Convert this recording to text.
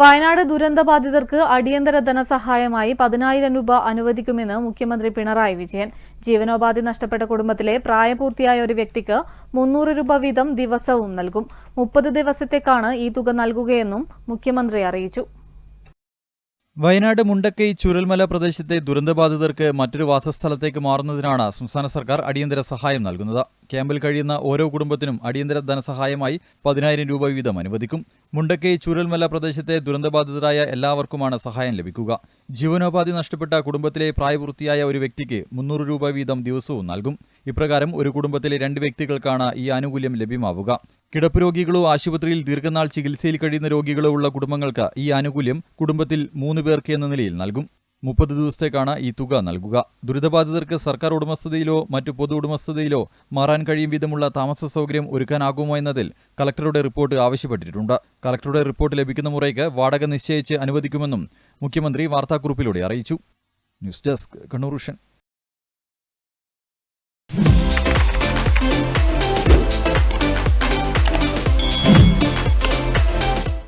വയനാട് ദുരന്തബാധിതർക്ക് അടിയന്തര ധനസഹായമായി പതിനായിരം രൂപ അനുവദിക്കുമെന്ന് മുഖ്യമന്ത്രി പിണറായി വിജയൻ. ജീവനോപാധി നഷ്ടപ്പെട്ട കുടുംബത്തിലെ പ്രായപൂർത്തിയായ ഒരു വ്യക്തിക്ക് മുന്നൂറ് രൂപ വീതം ദിവസവും നൽകും. മുപ്പത് ദിവസത്തേക്കാണ് ഈ തുക നൽകുകയെന്നും മുഖ്യമന്ത്രി അറിയിച്ചു. വയനാട് മുണ്ടക്കൈ ചുരൽമല പ്രദേശത്തെ ദുരന്തബാധിതർക്ക് മറ്റൊരു വാസസ്ഥലത്തേക്ക് മാറുന്നതിനാണ് സംസ്ഥാന സർക്കാർ അടിയന്തര സഹായം നൽകുന്നത്. ക്യാമ്പിൽ കഴിയുന്ന ഓരോ കുടുംബത്തിനും അടിയന്തര ധനസഹായമായി പതിനായിരം രൂപ വീതം അനുവദിക്കും. മുണ്ടക്കൈ ചുരൽമല പ്രദേശത്തെ ദുരന്തബാധിതരായ എല്ലാവർക്കുമാണ് സഹായം ലഭിക്കുക. ജീവനോപാധി നഷ്ടപ്പെട്ട കുടുംബത്തിലെ പ്രായപൂർത്തിയായ ഒരു വ്യക്തിക്ക് മുന്നൂറ് രൂപ വീതം ദിവസവും നൽകും. ഇപ്രകാരം ഒരു കുടുംബത്തിലെ രണ്ട് വ്യക്തികൾക്കാണ് ഈ ആനുകൂല്യം ലഭ്യമാവുക. കിടപ്പ് രോഗികളോ ആശുപത്രിയിൽ ദീർഘനാൾ ചികിത്സയിൽ കഴിയുന്ന രോഗികളോ ഉള്ള കുടുംബങ്ങൾക്ക് ഈ ആനുകൂല്യം കുടുംബത്തിൽ മൂന്ന് പേർക്ക് എന്ന നിലയിൽ നൽകും. മുപ്പത് ദിവസത്തേക്കാണ് ഈ തുക നൽകുക. ദുരിതബാധിതർക്ക് സർക്കാർ ഉടമസ്ഥതയിലോ മറ്റു പൊതു ഉടമസ്ഥതയിലോ മാറാൻ കഴിയും വിധമുള്ള താമസ സൗകര്യം ഒരുക്കാനാകുമോ എന്നതിൽ കലക്ടറുടെ റിപ്പോർട്ട് ആവശ്യപ്പെട്ടിട്ടുണ്ട്. കലക്ടറുടെ റിപ്പോർട്ട് ലഭിക്കുന്ന മുറയ്ക്ക് വാടക നിശ്ചയിച്ച് അനുവദിക്കുമെന്നും മുഖ്യമന്ത്രി വാർത്താക്കുറിപ്പിലൂടെ അറിയിച്ചു. News desk Kannur